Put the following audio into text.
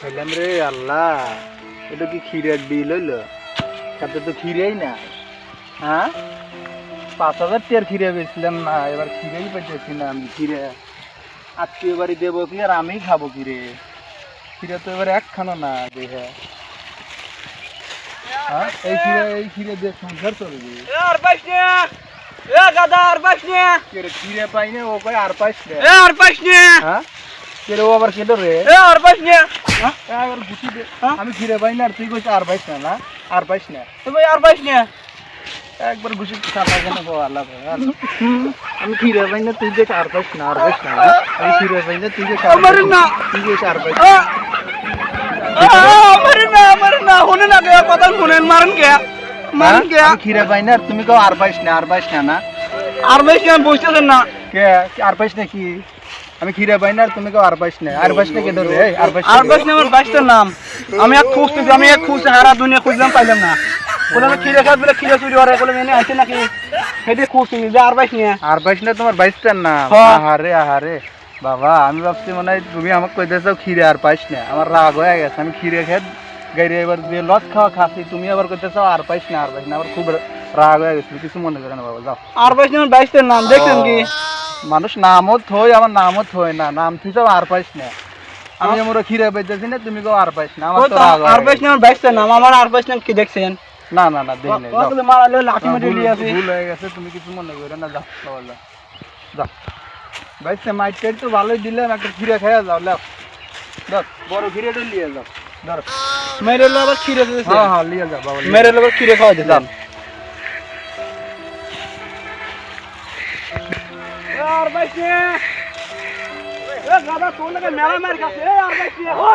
খেলাম রে আল্লাহ এটা কি ক্ষীরের বিল হইলো তাতে তো ক্ষীরেই না হ্যাঁ পাঁচ হাজার টিয়ার ক্ষীরে পেয়েছিলাম না এবার ক্ষীরেই পেতেছি না আমি ক্ষীরে দেবো কি আর আমি খাবো ক্ষীরে ক্ষীরে তো এবার একখানো না দেখে হ্যাঁ এই ক্ষীরে এই ক্ষীরে দিয়ে সংসার চলবে আর পাইস না ক্ষীরে পাই না ও পাই আর পাইস আর পাইস হ্যাঁ কেলো ওভার কেদর এ আর 25 না আর গুছি দে আমি ফিরে বাই না তুই কইছ আর 25 না আর 25 না তুই ভাই আর 25 না একবার গুছিছিস চাপা কেন বাবা আল্লাহ আমি ফিরে বাই না তুই দেখ আর 25 না আর 25 না আমি ফিরে বাই না তুই দেখ চাপা মার না তুই এসে আর 25 ও মার না মার না হুন না গেয়া কত হুনেন মারেন গেয়া মারেন গেয়া আমি ফিরে বাই না তুমি কও আর 25 না আর 25 না না আর 25 না বসতেছেন না কে আর 25 না কি আমি খিরে বাইনার তুমি কয় আরবাইশ না আরবাইশ না কে ধরে এই আরবাইশ আরবাইশ না আমার বাইশটার নাম আমি এত খুশি আমি এত খুশি সারা দুনিয়া খুশি দাম পাইলাম না ওলা খিরে খিরে চুরি করে বলে এনে আইছ নাকি হেদে খুশি যে আরবাইশ না আরবাইশ না তোমার বাইশটার নাম আহারে আহারে বাবা আমি আপত্তি মনেই তুমি আমাকে কইতেছো খিরে আরবাইশ না আমার রাগ হই গেছে আমি খিরে খেদ গেইরেবার যে লজ খা কাশি তুমি আবার কইতেছো আরবাইশ না আরবাইশ না আমার খুব রাগ হই গেছে কিছু মনে করো না বাবা যাও আরবাইশ না বাইশটার নাম দেখছেন কি মানুষ নামও থই আমার নামও থই না নাম সব আর পাইস না আমি আমার খিরে বেঁচেছি না তুমি কেউ আর পাইস না আর পাইস না আমার নাম আমার আর পাইস না কি দেখছেন না না না দেখ না কত মারালে লাঠি মেরে নিয়ে আসি ভুল হয়ে গেছে তুমি কিছু মনে করো না যা চলো যা বাইসে মাইট টাইট তো ভালোই দিলাম একটা খিরে খাইয়া যাও লাও দেখ বড় খিরেটা নিয়ে যাও ধর মেরে লো আবার খিরে দিতেছে হ্যাঁ হ্যাঁ নিয়ে যাও বাবা মেরে লো আবার খিরে খাওয়া দিতাম यार बैठिए ज्यादा तोड़ लगे मेरा मेरे का यार बैठिए